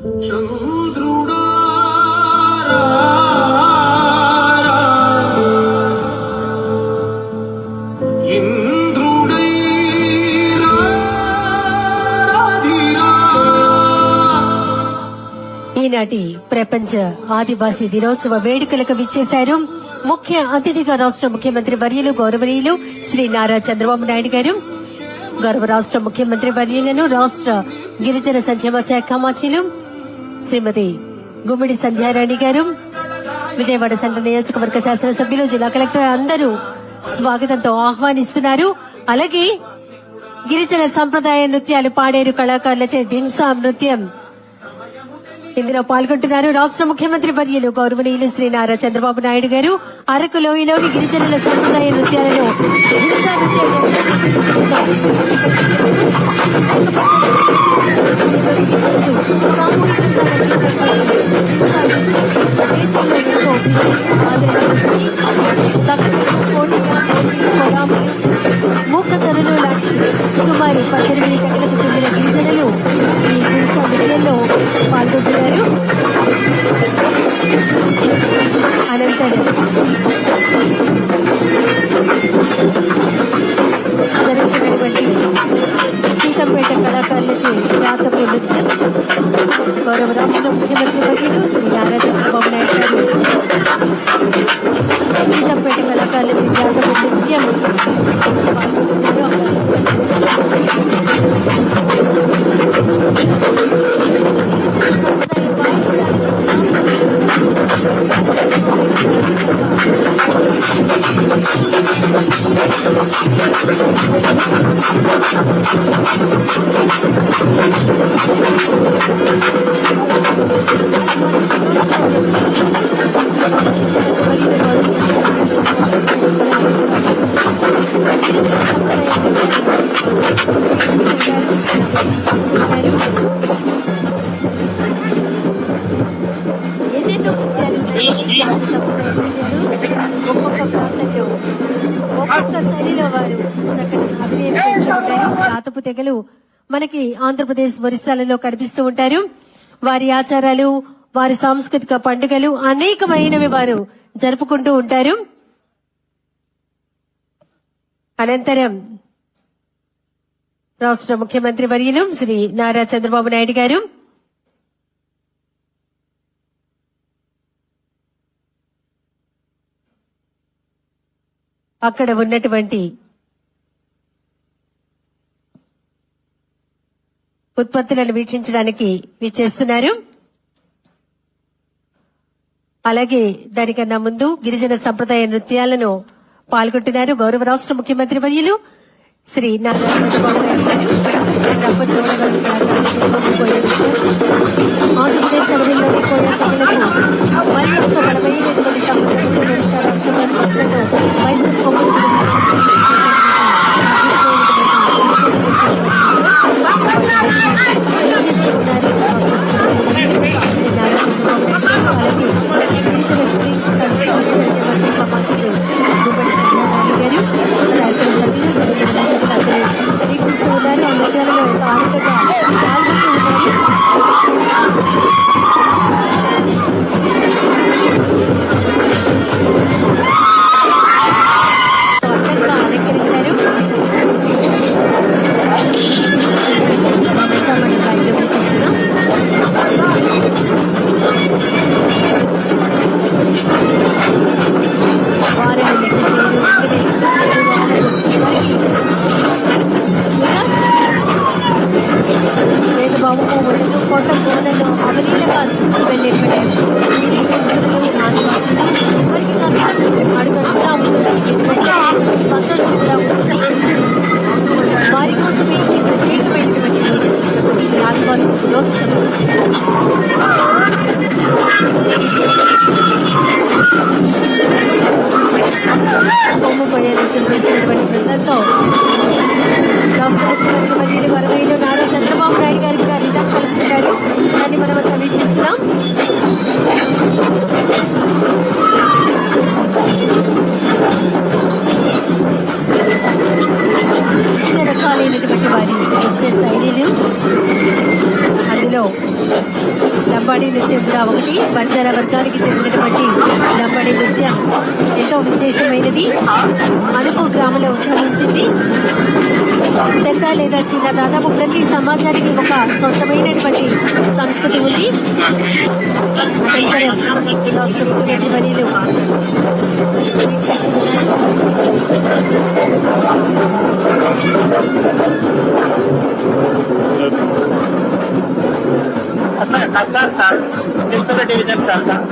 చంద్రుడా ఈనాటి ప్రపంచ ఆదివాసీ దినోత్సవ వేడుకలకు విచ్చేశారు ముఖ్య అతిథిగా రాష్ట్ర ముఖ్యమంత్రి వర్యులు గౌరవనీయులు శ్రీ నారా చంద్రబాబు నాయుడు గారు. గౌరవ రాష్ట్ర ముఖ్యమంత్రి వర్యులను రాష్ట్ర గిరిజన సంక్షేమ శాఖ మంత్రులు శ్రీమతి గుమ్మిడి సంధ్యారాణి గారు విజయవాడ సెంట్రల్ నియోజకవర్గ శాసనసభ్యులు జిల్లా కలెక్టర్ అందరూ స్వాగతంతో ఆహ్వానిస్తున్నారు. అలాగే గిరిజన సంప్రదాయ నృత్యాలు పాడేరు కళాకారులచే దింసా నృత్యం ఇందులో పాల్గొంటున్నారు రాష్ట్ర ముఖ్యమంత్రి వర్యులు గౌరవనీయులు శ్రీ నారా చంద్రబాబు నాయుడు గారు అరకు లోయలోని గిరిజనుల సంప్రదాయ నృత్యాలను హింసా మూకతరులు నృత్యంలో పాల్గొంటున్నారు అనంతరం జరుగుతున్నటువంటి సీతంపేట కళాకారులచే జాతపు నృత్యం గౌరవ రాష్ట్ర ముఖ్యమంత్రి వర్యులు శ్రీ నారా చంద్రబాబు నాయుడు గారు సీతంపేట కళాకారులచే జాతపు నృత్యం ఎన్నెన్నో ముత్యాలు ఒక్కొక్క ప్రాంతంలో ఒక్కొక్క శైలిలో వారు చక్కని అభినయం రాతపు తెగలు మనకి ఆంధ్రప్రదేశ్ ఒరిస్సాలలో కనిపిస్తూ ఉంటారు. వారి ఆచారాలు వారి సాంస్కృతిక పండుగలు అనేకమైనవి వారు జరుపుకుంటూ ఉంటారు. అనంతరం రాష్ట్ర ముఖ్యమంత్రి వర్యులు శ్రీ నారా చంద్రబాబు నాయుడు గారు అక్కడ ఉన్నటువంటి ఉత్పత్తులను వీక్షించడానికి విచ్చేస్తున్నారు. అలాగే దానికన్నా ముందు గిరిజన సంప్రదాయ నృత్యాలను పాల్గొంటున్నారు గౌరవ రాష్ట్ర ముఖ్యమంత్రి వర్యులు శ్రీ నారా చంద్రబాబు నాయుడు శైలిలు. అందులో లంబాడి నృత్యం కూడా ఒకటి బంజారా వర్గానికి చెందినటువంటి లంబాడి నృత్యం ఎంతో విశేషమైనది. అణుకు గ్రామంలో ఉద్భవించింది. పెద్ద లేదా చిన్న దాదాపు ప్రతి సమాజానికి ఒక సొంతమైనటువంటి సంస్కృతి ఉంది. అనంతరం Nassar sir sir division sir sir